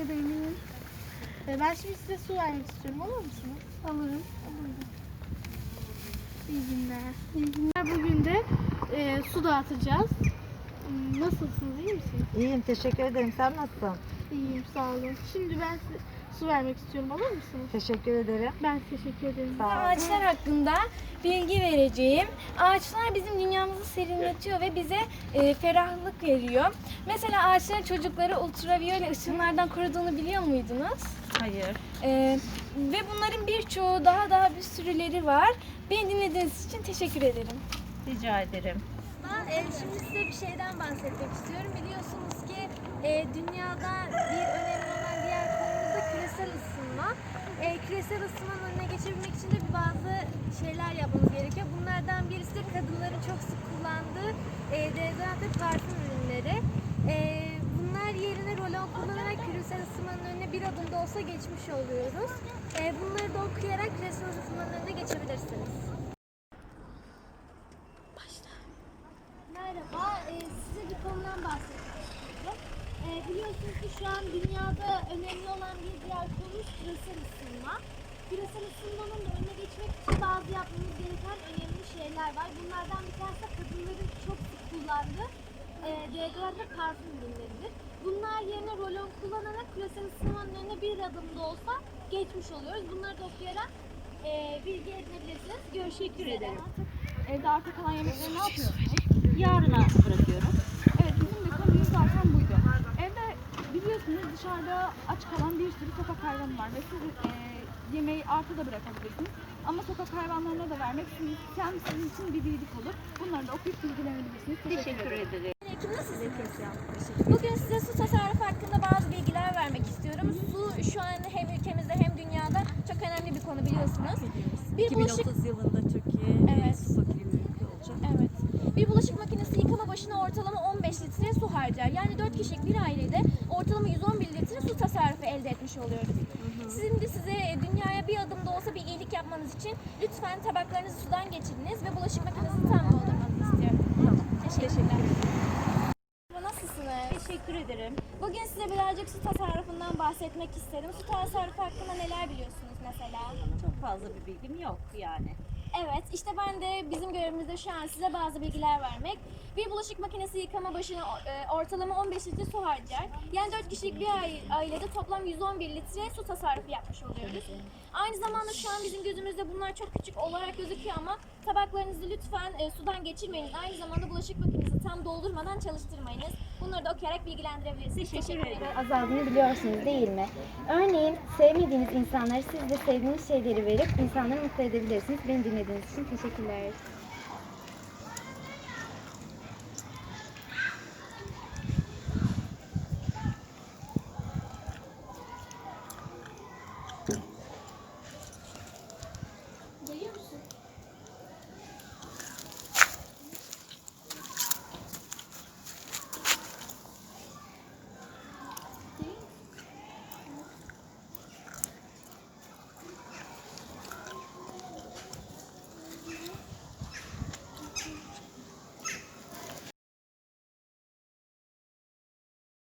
ederim. Ee, Ben şimdi size su vermek istiyorum. Olur musunuz? Alırım. İyi günler. İyi günler. Bugün de e, su dağıtacağız. Hmm, Nasılsınız? iyi misiniz? İyiyim teşekkür ederim. Sen nasılsın? İyiyim sağ olun. Şimdi ben size su vermek istiyorum. Alır mısınız? Teşekkür ederim. Ben teşekkür ederim. Sağ ol. Ağaçlar hakkında bilgi vereceğim. Ağaçlar bizim dünyamızı serinletiyor ve bize e, ferahlık veriyor. Mesela ağaçların çocukları ultraviyole ışınlardan koruduğunu biliyor muydunuz? Hayır. E, ve bunların birçoğu daha daha bir sürüleri var. Beni dinlediğiniz için teşekkür ederim. Rica ederim. Ben e, şimdi size bir şeyden bahsetmek istiyorum. Biliyorsunuz ki e, dünyada bir önemli olan diğer konumuz da küresel ısınma. E, küresel ısınmanın önüne geçebilmek için de bazı şeyler yapmamız gerekiyor. Bunlardan birisi de kadınların çok sık kullandığı e, deodorant ve parfüm ürünleri. E, bunlar yerine rolon kullanarak küresel ısınmanın önüne bir adım da olsa geçmiş oluyoruz. E, bunları da okuyarak küresel ısınmanın önüne geçebilirsiniz. Merhaba, e, size bahsetmek istiyorum. E, biliyorsunuz ki şu an dünyada önemli olan bir diğer konumuz küresel ısınma. Küresel ısınmanın da önüne geçmek için bazı yapmamız gereken önemli şeyler var. Bunlardan bir tanesi kadınların çok sık kullandığı e, deodorant ve parfüm ürünleridir. Bunlar yerine rolon kullanarak küresel ısınmanın önüne bir adım da olsa geçmiş oluyoruz. Bunları da okuyarak e, bilgi edinebilirsiniz. Görüşmek üzere. Evde arta kalan yemekleri ne yapıyorsunuz? Yarına bırakıyorum. Evet bizim de konumuz zaten buydu. Evde biliyorsunuz dışarıda aç kalan bir sürü sokak hayvanı var ve siz e, yemeği arta da bırakabilirsiniz. Ama sokak hayvanlarına da vermek sizin, hem sizin için bir bilgi olur. Bunları da okuyup bilgilenebilirsiniz. Teşekkür, ederim. Ekim nasılsınız? Bugün size su tasarrufu hakkında bazı bilgiler vermek istiyorum. Su şu an hem ülkemizde hem dünyada çok önemli bir konu biliyorsunuz. Bir bulaşık 2030 yılında Türkiye Evet. su fakiri bir ülke olacak. Evet. Bir bulaşık makinesi yıkama başına ortalama 15 litre su harcar. Yani 4 kişilik bir ailede ortalama 111 litre su tasarrufu elde etmiş oluyoruz. Sizin de size e, dünyaya bir adım da olsa bir iyilik yapmanız için lütfen tabaklarınızı sudan geçiriniz ve bulaşık makinesini tam doldurmanızı istiyorum. Teşekkürler. Nasılsınız? Teşekkür ederim. Bugün size birazcık su tasarrufundan bahsetmek isterim. Su tasarrufu hakkında neler biliyorsunuz mesela? Çok fazla bir bilgim yok yani. Evet, işte ben de bizim görevimizde şu an size bazı bilgiler vermek. Bir bulaşık makinesi yıkama başına e, ortalama 15 litre su harcar. Yani 4 kişilik bir aile- ailede toplam 111 litre su tasarrufu yapmış oluyoruz. Aynı zamanda şu an bizim gözümüzde bunlar çok küçük olarak gözüküyor ama tabaklarınızı lütfen e, sudan geçirmeyiniz. Aynı zamanda bulaşık makinesi doldurmadan çalıştırmayınız. Bunları da okuyarak bilgilendirebilirsiniz. Teşekkür ederim. azaldığını biliyorsunuz değil mi? Örneğin sevmediğiniz insanlara siz de sevdiğiniz şeyleri verip insanları mutlu edebilirsiniz. Beni dinlediğiniz için teşekkürler.